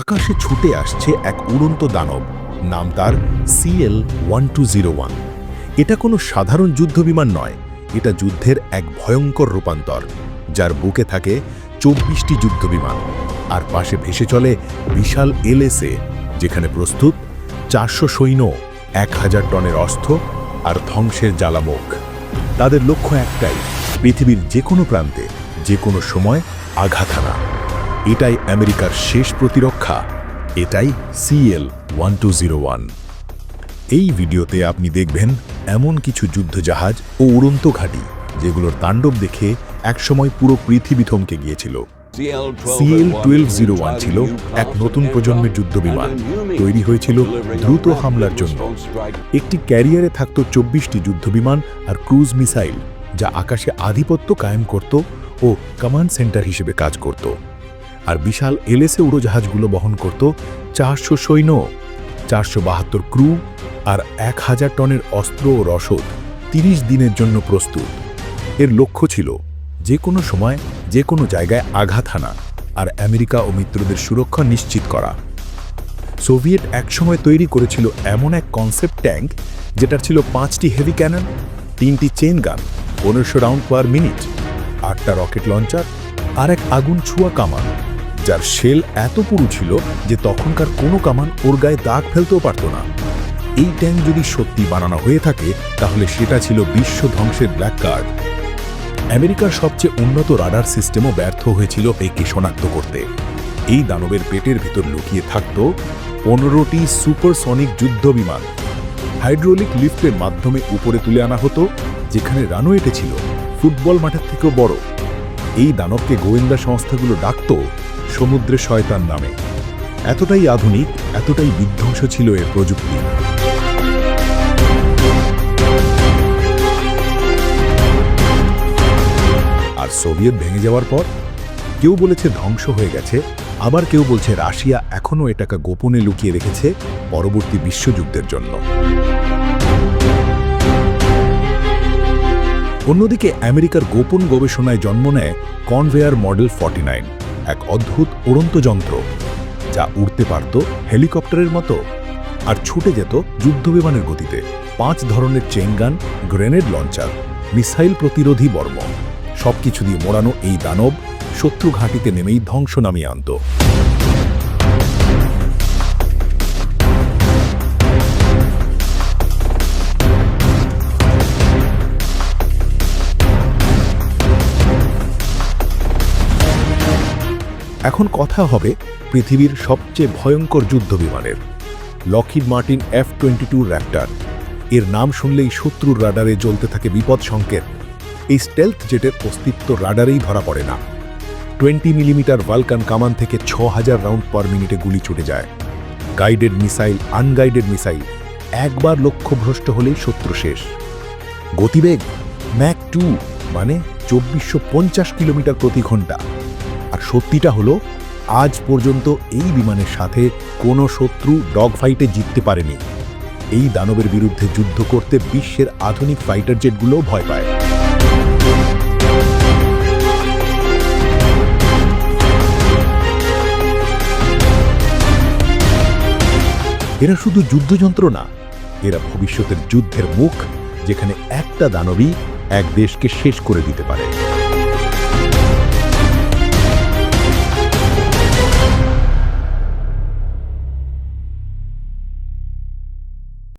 আকাশে ছুটে আসছে এক উড়ন্ত দানব, নাম তার C L one two zero one এটা কোনো সাধারণ যুদ্ধবিমান নয়, এটা যুদ্ধের এক ভয়ঙ্কর রূপান্তর, যার বুকে থাকে চব্বিশটি যুদ্ধবিমান, আর পাশে ভেসে চলে বিশাল এলএসএ, যেখানে প্রস্তুত চারশো সৈন্য, এক হাজার টনের অস্ত্র আর ধ্বংসের জ্বালামুখ। তাদের লক্ষ্য একটাই, পৃথিবীর যে কোনো প্রান্তে, যে কোনো সময় আঘাত হানা। এটাই আমেরিকার শেষ প্রতিরক্ষা। এটাই C L one two zero one এই ভিডিওতে আপনি দেখবেন এমন কিছু যুদ্ধজাহাজ ও উড়ন্ত ঘাঁটি, যেগুলোর তাণ্ডব দেখে একসময় পুরো পৃথিবী থমকে গিয়েছিল। সিএল টুয়েলভ জিরো ওয়ান ছিল এক নতুন প্রজন্মের যুদ্ধবিমান। তৈরি হয়েছিল দ্রুত হামলার জন্য। একটি ক্যারিয়ারে থাকত চব্বিশটি যুদ্ধবিমান আর ক্রুজ মিসাইল, যা আকাশে আধিপত্য কায়েম করত ও কমান্ড সেন্টার হিসেবে কাজ করত। আর বিশাল এলএসএ উড়োজাহাজগুলো বহন করত চারশো সৈন্য, চারশো বাহাত্তর ক্রু আর এক হাজার টনের অস্ত্র ও রসদ তিরিশ দিনের জন্য প্রস্তুত। এর লক্ষ্য ছিল যে কোনো সময়, যে কোনো জায়গায় আঘাত হানা আর আমেরিকা ও মিত্রদের সুরক্ষা নিশ্চিত করা। সোভিয়েত একসময় তৈরি করেছিল এমন এক কনসেপ্ট ট্যাঙ্ক যেটার ছিল পাঁচটি হেভি ক্যানন, তিনটি চেন গান, পনেরোশো রাউন্ড পার মিনিট, আটটা রকেট লঞ্চার আর এক আগুন ছুয়া কামান। যার শেল এত পুরু ছিল যে তখনকার কোনো কামান ওর গায়ে দাগ ফেলতেও পারত না। এই ট্যাঙ্ক যদি সত্যি বানানো হয়ে থাকে, তাহলে সেটা ছিল বিশ্ব ধ্বংসের ব্ল্যাক কার্ড আমেরিকার সবচেয়ে উন্নত রাডার সিস্টেমও ব্যর্থ হয়েছিল একে শনাক্ত করতে। এই দানবের পেটের ভিতর লুকিয়ে থাকত পনেরোটি সুপারসনিক যুদ্ধ বিমান হাইড্রোলিক লিফটের মাধ্যমে উপরে তুলে আনা হতো, যেখানে রানওয়েটে ছিল, ফুটবল মাঠের থেকেও বড়। এই দানবকে গোয়েন্দা সংস্থাগুলো ডাকত সমুদ্রে শয়তান নামে। এতটাই আধুনিক, এতটাই বিধ্বংস ছিল এর প্রযুক্তি। আর সোভিয়েত ভেঙে যাওয়ার পর, কেউ বলেছে ধ্বংস হয়ে গেছে, আবার কেউ বলছে রাশিয়া এখনও এটাকে গোপনে লুকিয়ে রেখেছে পরবর্তী বিশ্বযুদ্ধের জন্য। অন্যদিকে আমেরিকার গোপন গবেষণায় জন্ম নেয় কনভেয়ার মডেল ফর্টি এক অদ্ভুত উড়ন্ত যন্ত্র, যা উড়তে পারত হেলিকপ্টারের মতো আর ছুটে যেত যুদ্ধবিমানের গতিতে। পাঁচ ধরনের চেইন গান, গ্রেনেড লঞ্চার, মিসাইল প্রতিরোধী বর্ম, সবকিছু দিয়ে মোড়ানো এই দানব শত্রু ঘাঁটিতে নেমেই ধ্বংস নামিয়ে আনত। এখন কথা হবে পৃথিবীর সবচেয়ে ভয়ঙ্কর যুদ্ধবিমানের Lockheed Martin F twenty two Raptor এর নাম শুনলেই শত্রুর রাডারে জ্বলতে থাকে বিপদ সংকেত। এই স্টেলথ জেটের অস্তিত্ব রাডারেই ধরা পড়ে না। টোয়েন্টি মিলিমিটার ভালকান কামান থেকে ছ হাজার রাউন্ড পার মিনিটে গুলি ছুটে যায়। গাইডেড মিসাইল আনগাইডেড মিসাইল একবার লক্ষ্যভ্রষ্ট হলেই শত্রু শেষ। গতিবেগ ম্যাক টু মানে চব্বিশশো পঞ্চাশ কিলোমিটার প্রতি ঘণ্টা। আর সত্যিটা হলো, আজ পর্যন্ত এই বিমানের সাথে কোনো শত্রু ডগ ফাইটে জিততে পারেনি। এই দানবের বিরুদ্ধে যুদ্ধ করতে বিশ্বের আধুনিক ফাইটার জেটগুলোও ভয় পায়। এরা শুধু যুদ্ধযন্ত্র না, এরা ভবিষ্যতের যুদ্ধের মুখ, যেখানে একটা দানবই এক দেশকে শেষ করে দিতে পারে।